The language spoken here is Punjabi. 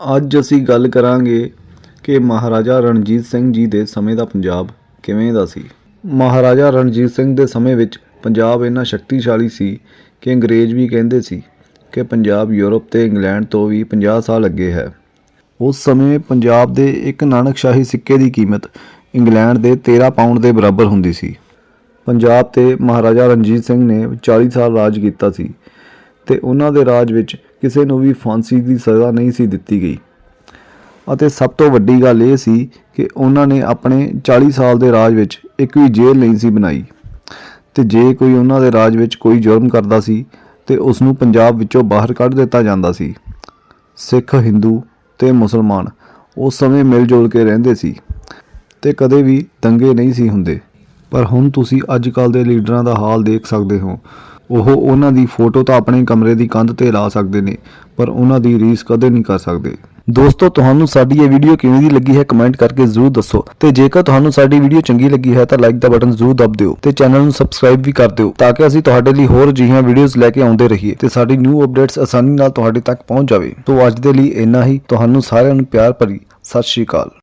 ਅੱਜ ਅਸੀਂ ਗੱਲ ਕਰਾਂਗੇ ਕਿ ਮਹਾਰਾਜਾ ਰਣਜੀਤ ਸਿੰਘ ਜੀ ਦੇ ਸਮੇਂ ਦਾ ਪੰਜਾਬ ਕਿਵੇਂ ਦਾ ਸੀ। ਮਹਾਰਾਜਾ ਰਣਜੀਤ ਸਿੰਘ ਦੇ ਸਮੇਂ ਵਿੱਚ ਪੰਜਾਬ ਇੰਨਾ ਸ਼ਕਤੀਸ਼ਾਲੀ ਸੀ ਕਿ ਅੰਗਰੇਜ਼ ਵੀ ਕਹਿੰਦੇ ਸੀ ਕਿ ਪੰਜਾਬ ਯੂਰਪ ਤੇ ਇੰਗਲੈਂਡ ਤੋਂ ਵੀ 50 ਸਾਲ ਅੱਗੇ ਹੈ। ਉਸ ਸਮੇਂ ਪੰਜਾਬ ਦੇ ਇੱਕ ਨਾਨਕਸ਼ਾਹੀ ਸਿੱਕੇ ਦੀ ਕੀਮਤ ਇੰਗਲੈਂਡ ਦੇ 13 ਪਾਉਂਡ ਦੇ ਬਰਾਬਰ ਹੁੰਦੀ ਸੀ। ਪੰਜਾਬ ਤੇ ਮਹਾਰਾਜਾ ਰਣਜੀਤ ਸਿੰਘ ਨੇ 40 ਸਾਲ ਰਾਜ ਕੀਤਾ ਸੀ ਤੇ ਉਹਨਾਂ ਦੇ ਰਾਜ ਵਿੱਚ ਕਿਸੇ ਨੂੰ ਵੀ ਫਾਂਸੀ ਦੀ ਸਜ਼ਾ ਨਹੀਂ ਸੀ ਦਿੱਤੀ ਗਈ। ਅਤੇ ਸਭ ਤੋਂ ਵੱਡੀ ਗੱਲ ਇਹ ਸੀ ਕਿ ਉਹਨਾਂ ਨੇ ਆਪਣੇ 40 ਸਾਲ ਦੇ ਰਾਜ ਵਿੱਚ ਇੱਕ ਵੀ ਜੇਲ੍ਹ ਨਹੀਂ ਸੀ ਬਣਾਈ। ਤੇ ਜੇ ਕੋਈ ਉਹਨਾਂ ਦੇ ਰਾਜ ਵਿੱਚ ਕੋਈ ਜੁਰਮ ਕਰਦਾ ਸੀ, ਤੇ ਉਸ ਨੂੰ ਪੰਜਾਬ ਵਿੱਚੋਂ ਬਾਹਰ ਕੱਢ ਦਿੱਤਾ ਜਾਂਦਾ ਸੀ। ਸਿੱਖ, ਹਿੰਦੂ ਤੇ ਮੁਸਲਮਾਨ ਉਸ ਸਮੇਂ ਮਿਲ ਜੁਲ ਕੇ ਰਹਿੰਦੇ ਸੀ ਤੇ ਕਦੇ ਵੀ ਦੰਗੇ ਨਹੀਂ ਸੀ ਹੁੰਦੇ। ਪਰ ਹੁਣ ਤੁਸੀਂ ਅੱਜ ਕੱਲ ਦੇ ਲੀਡਰਾਂ ਦਾ ਹਾਲ ਦੇਖ ਸਕਦੇ ਹੋ। ਉਹ ਉਹਨਾਂ ਦੀ ਫੋਟੋ ਤਾਂ ਆਪਣੇ ਕਮਰੇ ਦੀ ਕੰਧ ਤੇ ਲਾ ਸਕਦੇ ਨੇ, ਪਰ ਉਹਨਾਂ ਦੀ ਰੀਸ ਕਦੇ ਨਹੀਂ ਕਰ ਸਕਦੇ। ਦੋਸਤੋ, ਤੁਹਾਨੂੰ ਸਾਡੀ ਇਹ ਵੀਡੀਓ ਕਿਵੇਂ ਦੀ ਲੱਗੀ ਹੈ ਕਮੈਂਟ ਕਰਕੇ ਜ਼ਰੂਰ ਦੱਸੋ ਤੇ ਜੇਕਰ ਤੁਹਾਨੂੰ ਸਾਡੀ ਵੀਡੀਓ ਚੰਗੀ ਲੱਗੀ ਹੈ ਤਾਂ ਲਾਈਕ ਦਾ ਬਟਨ ਜ਼ਰੂਰ ਦਬ ਦਿਓ ਤੇ ਚੈਨਲ ਨੂੰ ਸਬਸਕ੍ਰਾਈਬ ਵੀ ਕਰ ਦਿਓ ਤਾਂ ਕਿ ਅਸੀਂ ਤੁਹਾਡੇ ਲਈ ਹੋਰ ਅਜਿਹੀਆਂ ਵੀਡੀਓਜ਼ ਲੈ ਕੇ ਆਉਂਦੇ ਰਹੀਏ ਤੇ ਸਾਡੀ ਨਿਊ ਅਪਡੇਟਸ ਆਸਾਨੀ ਨਾਲ ਤੁਹਾਡੇ ਤੱਕ ਪਹੁੰਚ ਜਾਵੇ। ਤੋਂ ਅੱਜ ਦੇ ਲਈ ਇੰਨਾ ਹੀ, ਤੁਹਾਨੂੰ ਸਾਰਿਆਂ ਨੂੰ ਪਿਆਰ ਭਰੀ, ਸਤਿ ਸ਼੍ਰੀ ਅਕਾਲ।